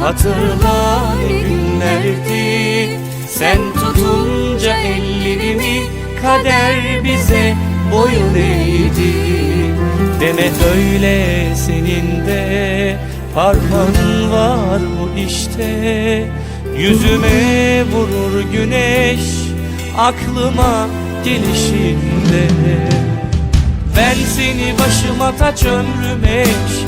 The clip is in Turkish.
Hatırla ne günlerdi? Sen tutunca ellerimi Kader bize boyun eğdi. Deme öyle senin de. Parmağın var bu işte. Yüzüme vurur güneş Aklıma gelişinde. Ben seni başıma taç ömrüm eş